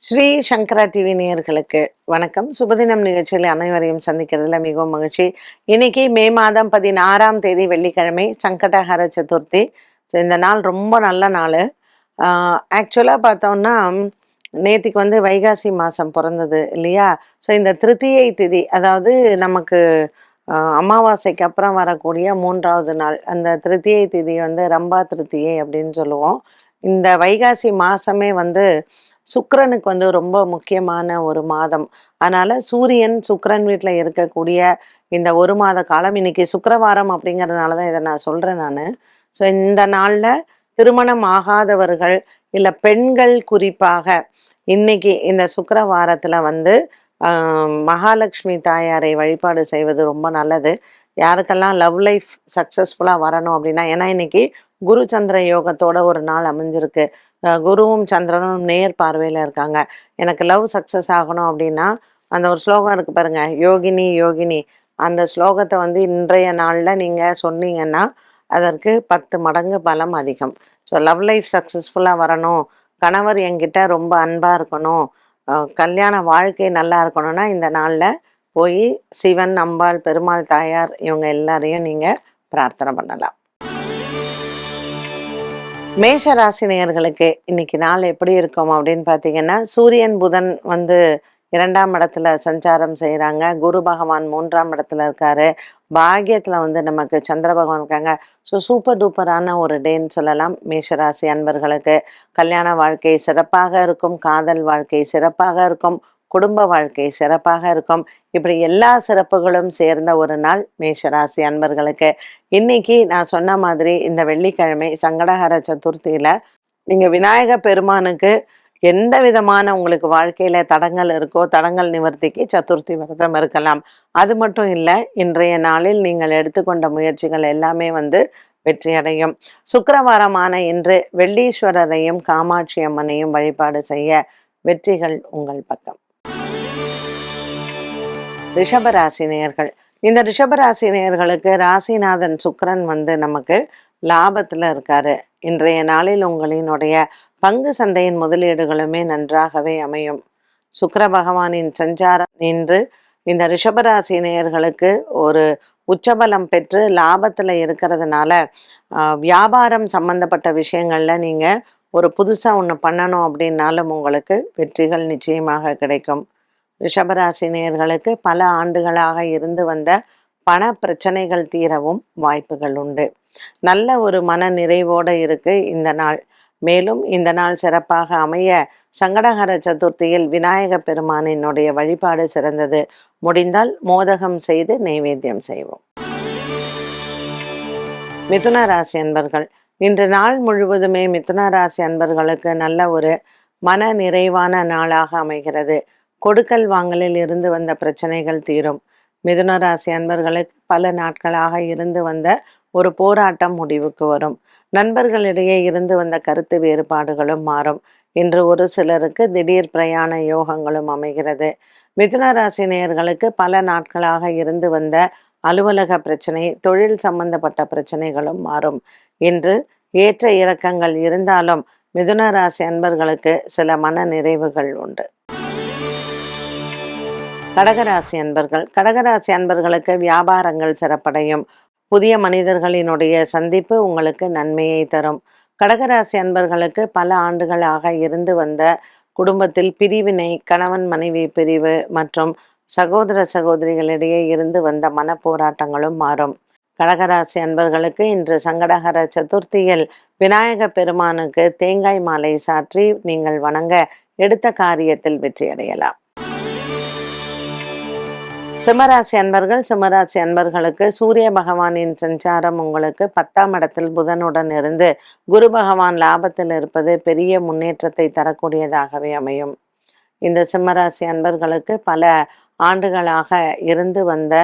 ஸ்ரீ சங்கரா TV நேயர்களுக்கு வணக்கம். சுபதினம் நிகழ்ச்சியில் அனைவரையும் சந்திக்கிறதுல மிகவும் மகிழ்ச்சி. இன்னைக்கு மே மாதம் பதினாறாம் தேதி வெள்ளிக்கிழமை சங்கடஹர சதுர்த்தி. ஸோ இந்த நாள் ரொம்ப நல்ல நாள். ஆக்சுவலாக பார்த்தோம்னா நேத்திக்கு வந்து வைகாசி மாதம் பிறந்தது இல்லையா? ஸோ இந்த திருத்தியை திதி அதாவது நமக்கு அமாவாசைக்கு அப்புறம் வரக்கூடிய மூன்றாவது நாள் அந்த திருத்தியை திதி வந்து ரம்பா திருத்தியை அப்படின்னு சொல்லுவோம். இந்த வைகாசி மாதமே வந்து சுக்கரனுக்கு வந்து ரொம்ப முக்கியமான ஒரு மாதம். அதனால சூரியன் சுக்கரன் வீட்டில் இருக்கக்கூடிய இந்த ஒரு மாத காலம் இன்னைக்கு சுக்கரவாரம் அப்படிங்கிறதுனால தான் இதை நான் சொல்றேன் நான். ஸோ இந்த நாளில் திருமணம் ஆகாதவர்கள் இல்லை பெண்கள் குறிப்பாக இன்னைக்கு இந்த சுக்கரவாரத்தில் வந்து மகாலட்சுமி தாயாரை வழிபாடு செய்வது ரொம்ப நல்லது. யாருக்கெல்லாம் லவ் லைஃப் சக்ஸஸ்ஃபுல்லாக வரணும் அப்படின்னா ஏன்னா இன்னைக்கு குரு சந்திர யோகத்தோட ஒரு நாள் அமைஞ்சிருக்கு. குருவும் சந்திரனும் நேர் பார்வையில் இருக்காங்க. எனக்கு லவ் சக்ஸஸ் ஆகணும் அப்படின்னா அந்த ஒரு ஸ்லோகம் இருக்கு பாருங்க யோகினி யோகினி. அந்த ஸ்லோகத்தை வந்து இன்றைய நாளில் நீங்கள் சொன்னீங்கன்னா அதற்கு பத்து மடங்கு பலம் அதிகம். ஸோ லவ் லைஃப் சக்ஸஸ்ஃபுல்லாக வரணும். கணவர் என்கிட்ட ரொம்ப அன்பாக இருக்கணும். கல்யாண வாழ்க்கை நல்லா இருக்கணும்னா இந்த நாளில் போய் சிவன் அம்பாள் பெருமாள் தாயார் இவங்க எல்லாரையும் நீங்கள் பிரார்த்தனை பண்ணலாம். மேஷ ராசி நேயர்களுக்கு இன்னைக்கு நாள் எப்படி இருக்கும் அப்படின்னு பார்த்தீங்கன்னா சூரியன் புதன் வந்து இரண்டாம் இடத்துல சஞ்சாரம் செய்கிறாங்க குரு பகவான் மூன்றாம் இடத்துல இருக்காரு. பாகியத்தில் வந்து நமக்கு சந்திர பகவான் இருக்காங்க. ஸோ சூப்பர் டூப்பரான ஒரு டேன்னு சொல்லலாம். மேஷராசி அன்பர்களுக்கு கல்யாண வாழ்க்கை சிறப்பாக இருக்கும். காதல் வாழ்க்கை சிறப்பாக இருக்கும். குடும்ப வாழ்க்கை சிறப்பாக இருக்கும். இப்படி எல்லா சிறப்புகளும் சேர்ந்த ஒரு நாள் மேஷராசி அன்பர்களுக்கு. இன்னைக்கு நான் சொன்ன மாதிரி இந்த வெள்ளிக்கிழமை சங்கடஹர சதுர்த்தியில நீங்க விநாயக பெருமானுக்கு எந்த விதமான உங்களுக்கு வாழ்க்கையில தடங்கள் இருக்கோ தடங்கள் நிவர்த்திக்கு சதுர்த்தி விரதம் இருக்கலாம். அது மட்டும் இல்லை இன்றைய நாளில் நீங்கள் எடுத்துக்கொண்ட முயற்சிகள் எல்லாமே வந்து வெற்றியடையும் சுக்கரவாரமான இன்று வெள்ளீஸ்வரரையும் காமாட்சி அம்மனையும் வழிபாடு செய்ய வெற்றிகள் உங்கள் பக்கம். ரிஷபராசினியர்கள் இந்த ரிஷபராசினியர்களுக்கு ராசிநாதன் சுக்கரன் வந்து நமக்கு லாபத்தில் இருக்காரு. இன்றைய நாளில் உங்களினுடைய பங்கு சந்தையின் முதலீடுகளுமே நன்றாகவே அமையும். சுக்கர பகவானின் சஞ்சாரம் நின்று இந்த ரிஷபராசி நேயர்களுக்கு ஒரு உச்சபலம் பெற்று லாபத்தில் இருக்கிறதுனால வியாபாரம் சம்பந்தப்பட்ட விஷயங்களில் நீங்கள் ஒரு புதுசாக ஒன்று பண்ணணும் அப்படின்னாலும் உங்களுக்கு வெற்றிகள் நிச்சயமாக கிடைக்கும். ரிஷபராசி நேர்களுக்கு பல ஆண்டுகளாக இருந்து வந்த பண பிரச்சனைகள் தீரவும் வாய்ப்புகள் உண்டு. நல்ல ஒரு மன நிறைவோடு இருக்கு இந்த நாள். மேலும் இந்த நாள் சிறப்பாக அமைய சங்கடகர சதுர்த்தியில் விநாயக பெருமானினுடைய வழிபாடு சிறந்தது. முடிந்தால் மோதகம் செய்து நைவேத்தியம் செய்வோம். மிதுன ராசி அன்பர்கள் இன்று நாள் முழுவதுமே மிதுன ராசி அன்பர்களுக்கு நல்ல ஒரு மன நிறைவான நாளாக அமைகிறது. கொடுக்கல் வாங்கலில் இருந்து வந்த பிரச்சனைகள் தீரும். மிதுன ராசி அன்பர்களுக்கு பல நாட்களாக இருந்து வந்த ஒரு போராட்டம் முடிவுக்கு வரும். நண்பர்களிடையே இருந்து வந்த கருத்து வேறுபாடுகளும் மாறும். இன்று ஒரு சிலருக்கு திடீர் பிரயாண யோகங்களும் அமைகிறது. மிதுன ராசி நேயர்களுக்கு பல நாட்களாக இருந்து வந்த அலுவலக பிரச்சனை தொழில் சம்பந்தப்பட்ட பிரச்சனைகளும் மாறும். இன்று ஏற்ற இறக்கங்கள் இருந்தாலும் மிதுன ராசி அன்பர்களுக்கு சில மன நிறைவுகள் உண்டு. கடகராசி அன்பர்கள். கடகராசி அன்பர்களுக்கு வியாபாரங்கள் சிறப்படையும். புதிய மனிதர்களினுடைய சந்திப்பு உங்களுக்கு நன்மையை தரும். கடகராசி அன்பர்களுக்கு பல ஆண்டுகளாக இருந்து வந்த குடும்பத்தில் பிரிவினை கணவன் மனைவி பிரிவு மற்றும் சகோதர சகோதரிகளிடையே இருந்து வந்த மன போராட்டங்களும் மாறும். கடகராசி அன்பர்களுக்கு இன்று சங்கடகர சதுர்த்தியில் விநாயக பெருமானுக்கு தேங்காய் மாலை சாற்றி நீங்கள் வணங்க எடுத்த காரியத்தில் வெற்றியடையலாம். சிம்மராசி அன்பர்கள் சிம்மராசி அன்பர்களுக்கு சூரிய பகவானின் சஞ்சாரம் உங்களுக்கு பத்தாம் இடத்தில் புதனுடன் இருந்து குரு பகவான் லாபத்தில் இருப்பது பெரிய முன்னேற்றத்தை தரக்கூடியதாகவே அமையும். இந்த சிம்மராசி அன்பர்களுக்கு பல ஆண்டுகளாக இருந்து வந்த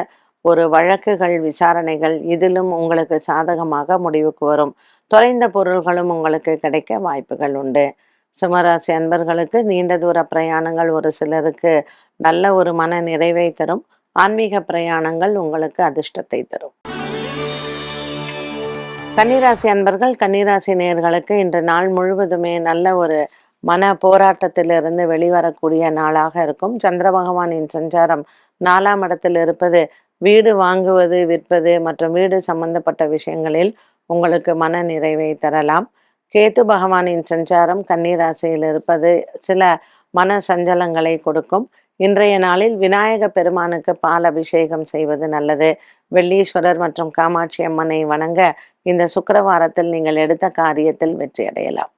ஒரு வழக்குகள் விசாரணைகள் இதிலும் உங்களுக்கு சாதகமாக முடிவுக்கு வரும். தொலைந்த பொருள்களும் உங்களுக்கு கிடைக்க வாய்ப்புகள் உண்டு. சிம்மராசி அன்பர்களுக்கு நீண்ட தூர பிரயாணங்கள் ஒரு சிலருக்கு நல்ல ஒரு மன நிறைவை தரும். ஆன்மீக பிரயாணங்கள் உங்களுக்கு அதிர்ஷ்டத்தை தரும். கன்னிராசி அன்பர்கள் கன்னிராசி நேர்களுக்கு இன்று நாள் முழுவதுமே நல்ல ஒரு மன போராட்டத்திலிருந்து வெளிவரக்கூடிய நாளாக இருக்கும். சந்திர பகவானின் சஞ்சாரம் நாலாம் இடத்தில் இருப்பது வீடு வாங்குவது விற்பது மற்றும் வீடு சம்பந்தப்பட்ட விஷயங்களில் உங்களுக்கு மன நிறைவை தரலாம். கேத்து பகவானின் சஞ்சாரம் கன்னிராசியில் இருப்பது சில மன சஞ்சலங்களை கொடுக்கும். இன்றைய நாளில் விநாயக பெருமானுக்கு பால் அபிஷேகம் செய்வது நல்லது. வெள்ளீஸ்வரர் மற்றும் காமாட்சி அம்மனை வணங்க இந்த சுக்கரவாரத்தில் நீங்கள் எடுத்த காரியத்தில் வெற்றி அடையலாம்.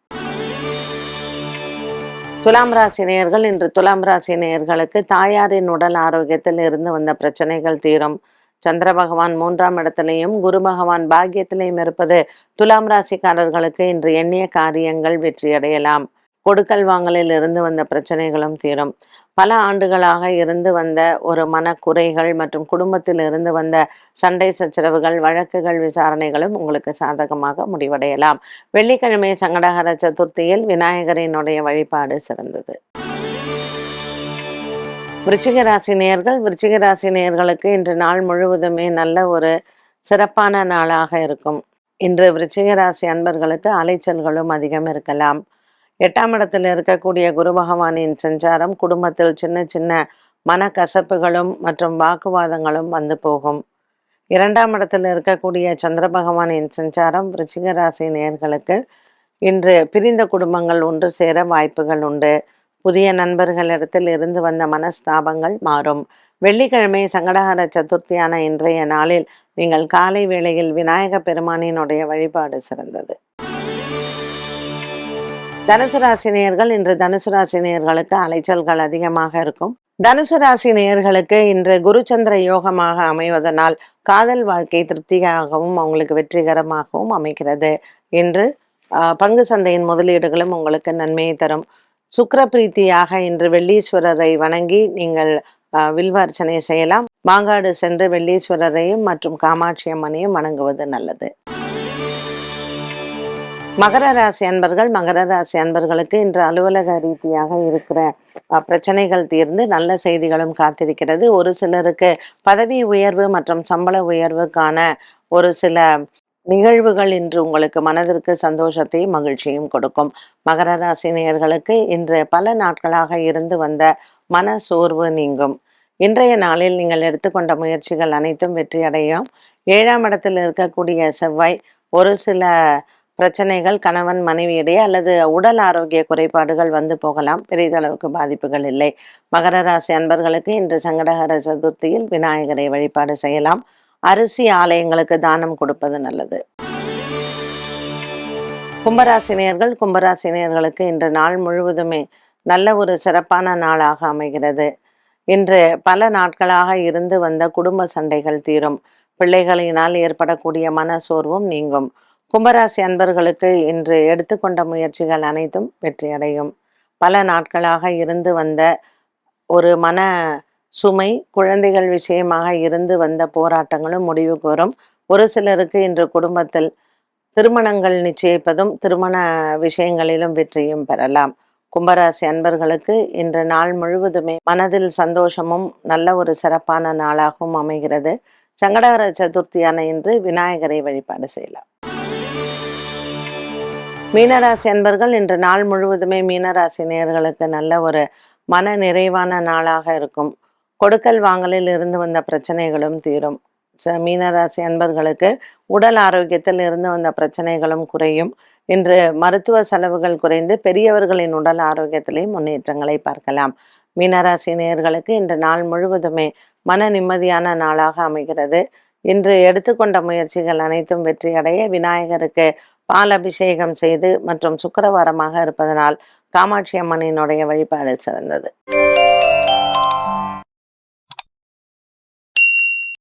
துலாம் ராசி நேயர்கள் இன்று துலாம் ராசி நேயர்களுக்கு தாயாரின் உடல் ஆரோக்கியத்தில் இருந்து வந்த பிரச்சனைகள் தீரும். சந்திர பகவான் மூன்றாம் இடத்திலையும் குரு பகவான் பாக்கியத்திலையும் இருப்பது துலாம் ராசிக்காரர்களுக்கு இன்று எண்ணிய காரியங்கள் வெற்றியடையலாம் கொடுக்கல் வாங்கலில் இருந்து வந்த பிரச்சனைகளும் தீரும். பல ஆண்டுகளாக இருந்து வந்த ஒரு மனக்குறைகள் மற்றும் குடும்பத்தில் இருந்து வந்த சண்டை சச்சரவுகள் வழக்குகள் விசாரணைகளும் உங்களுக்கு சாதகமாக முடிவடையலாம். வெள்ளிக்கிழமை சங்கடகர சதுர்த்தியில் விநாயகரினுடைய வழிபாடு சிறந்தது. விருச்சிகராசி நேர்கள் விருச்சிகராசி நேர்களுக்கு இன்று நாள் முழுவதுமே நல்ல ஒரு சிறப்பான நாளாக இருக்கும். இன்று விருச்சிகராசி அன்பர்களுக்கு அலைச்சல்களும் அதிகம் இருக்கலாம். எட்டாம் இடத்தில் இருக்கக்கூடிய குரு பகவானின் சஞ்சாரம் குடும்பத்தில் சின்ன சின்ன மனக்கசப்புகளும் மற்றும் வாக்குவாதங்களும் வந்து போகும். இரண்டாம் இடத்தில் இருக்கக்கூடிய சந்திர பகவானின் சஞ்சாரம் ரிச்சிக ராசி நேர்களுக்கு இன்று பிரிந்த குடும்பங்கள் ஒன்று சேர வாய்ப்புகள் உண்டு. புதிய நண்பர்களிடத்தில் இருந்து வந்த மனஸ்தாபங்கள் மாறும். வெள்ளிக்கிழமை சங்கடஹர சதுர்த்தியான இன்றைய நாளில் நீங்கள் காலை வேளையில் விநாயக பெருமானினுடைய வழிபாடு சிறந்தது. தனுசு ராசி நேயர்கள் இன்று தனுசு ராசி நேயர்களுக்கு அலைச்சல்கள் அதிகமாக இருக்கும். தனுசு ராசி நேயர்களுக்கு இன்று குருச்சந்திர யோகமாக அமைவதனால் காதல் வாழ்க்கை திருப்தியாகவும் அவங்களுக்கு வெற்றிகரமாகவும் அமைகிறது. இன்று பங்கு சந்தையின் முதலீடுகளும் உங்களுக்கு நன்மையை தரும். சுக்கர பிரீத்தியாக இன்று வெள்ளீஸ்வரரை வணங்கி நீங்கள் வில்வார்ச்சனை செய்யலாம். மாங்காடு சென்று வெள்ளீஸ்வரரையும் மற்றும் காமாட்சி அம்மனையும் வணங்குவது நல்லது. மகர ராசி அன்பர்கள் மகர ராசி அன்பர்களுக்கு இன்று அலுவலக ரீதியாக இருக்கிற பிரச்சனைகள் தீர்ந்து நல்ல செய்திகளும் காத்திருக்கிறது. ஒரு சிலருக்கு பதவி உயர்வு மற்றும் சம்பள உயர்வுக்கான ஒரு சில நிகழ்வுகள் இன்று உங்களுக்கு மனதிற்கு சந்தோஷத்தையும் மகிழ்ச்சியும் கொடுக்கும். மகர ராசினியர்களுக்கு இன்று பல நாட்களாக இருந்து வந்த மன சோர்வு நீங்கும். இன்றைய நாளில் நீங்கள் எடுத்துக்கொண்ட முயற்சிகள் அனைத்தும் வெற்றியடையும். ஏழாம் இடத்தில் இருக்கக்கூடிய செவ்வாய் ஒரு சில பிரச்சனைகள் கணவன் மனைவியிடையே அல்லது உடல் ஆரோக்கிய குறைபாடுகள் வந்து போகலாம். பெரிதளவுக்கு பாதிப்புகள் இல்லை. மகர ராசி அன்பர்களுக்கு இன்று சங்கடகர சதுர்த்தியில் விநாயகரை வழிபாடு செய்யலாம். அரிசி ஆலயங்களுக்கு தானம் கொடுப்பது நல்லது. கும்பராசினியர்கள் கும்பராசினியர்களுக்கு இன்று நாள் முழுவதுமே நல்ல ஒரு சிறப்பான நாளாக அமைகிறது. இன்று பல நாட்களாக இருந்து வந்த குடும்ப சண்டைகள் தீரும். பிள்ளைகளினால் ஏற்படக்கூடிய மன சோர்வும் நீங்கும். கும்பராசி அன்பர்களுக்கு இன்று எடுத்துக்கொண்ட முயற்சிகள் அனைத்தும் வெற்றியடையும். பல நாட்களாக இருந்து வந்த ஒரு மன சுமை குழந்தைகள் விஷயமாக இருந்து வந்த போராட்டங்களும் முடிவு கூறும் ஒரு சிலருக்கு இன்று குடும்பத்தில் திருமணங்கள் நிச்சயிப்பதும் திருமண விஷயங்களிலும் வெற்றியும் பெறலாம். கும்பராசி அன்பர்களுக்கு இன்று நாள் முழுவதுமே மனதில் சந்தோஷமும் நல்ல ஒரு சிறப்பான நாளாகவும் அமைகிறது. சங்கடகர சதுர்த்தியான இன்று விநாயகரை வழிபாடு செய்யலாம். மீனராசி அன்பர்கள் இன்று நாள் முழுவதுமே மீனராசி நேர்களுக்கு நல்ல ஒரு மன நிறைவான நாளாக இருக்கும். கொடுக்கல் வாங்கலில் இருந்து வந்த பிரச்சனைகளும் தீரும். மீனராசி அன்பர்களுக்கு உடல் ஆரோக்கியத்தில் இருந்து வந்த பிரச்சனைகளும் குறையும். இன்று மருத்துவ செலவுகள் குறைந்து பெரியவர்களின் உடல் ஆரோக்கியத்திலேயும் முன்னேற்றங்களை பார்க்கலாம். மீனராசி நேர்களுக்கு இன்று நாள் முழுவதுமே மன நிம்மதியான நாளாக அமைகிறது. இன்று எடுத்துக்கொண்ட முயற்சிகள் அனைத்தும் வெற்றியடைய விநாயகருக்கு பால் அபிஷேகம் செய்து மற்றும் சுக்கரவாரமாக இருப்பதனால் காமாட்சி அம்மனினுடைய வழிபாடு சிறந்தது.